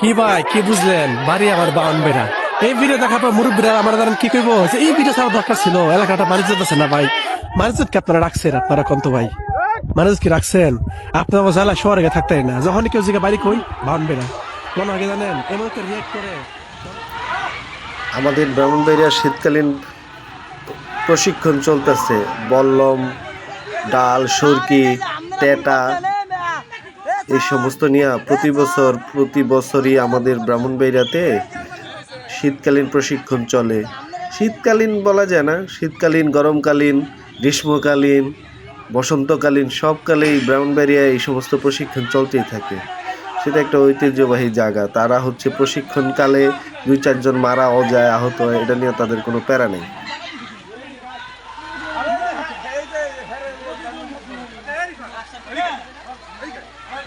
কি ভাই, কি বুঝলেন? বাড়ি আমার বাউন বেড়া এই ভিডিও দেখার পর মুরব্বীরা আমার দ্বারা কি করব এই ভিডিও ছাড়া দরকার ছিল। এলাকাটা মানুষ আছে না ভাই? মানুষ কি আপনারা রাখছেন, আপনারা কন্ত ভাই? মানুষ কি রাখছেন? আপনার জেলা শহরে থাকতেন না। যখন কেউ জিজ্ঞাসা বাড়ি কই বাউন বেড়া মনে আগে জানেন? এমন একটা রিয়েক্ট করে। আমাদের ব্রাহ্মণবাড়িয়া শীতকালীন প্রশিক্ষণ চলতেছে। বল্লম, ডাল, সরকি, টেটা এই সমস্ত নিয়ে প্রতি বছর, প্রতি বছরই আমাদের ব্রাহ্মণবাড়িয়াতে শীতকালীন প্রশিক্ষণ চলে। শীতকালীন বলা যায় না, শীতকালীন, গরমকালীন, গ্রীষ্মকালীন, বসন্তকালীন, সবকালেই ব্রাহ্মণবাড়িয়ায় এই সমস্ত প্রশিক্ষণ চলতেই থাকে। সেটা একটা ঐতিহ্যবাহী জায়গা। তারা হচ্ছে প্রশিক্ষণকালে দুই চারজন মারাও যায় আহত হয়, এটা নিয়ে তাদের কোনো প্যারা নেই।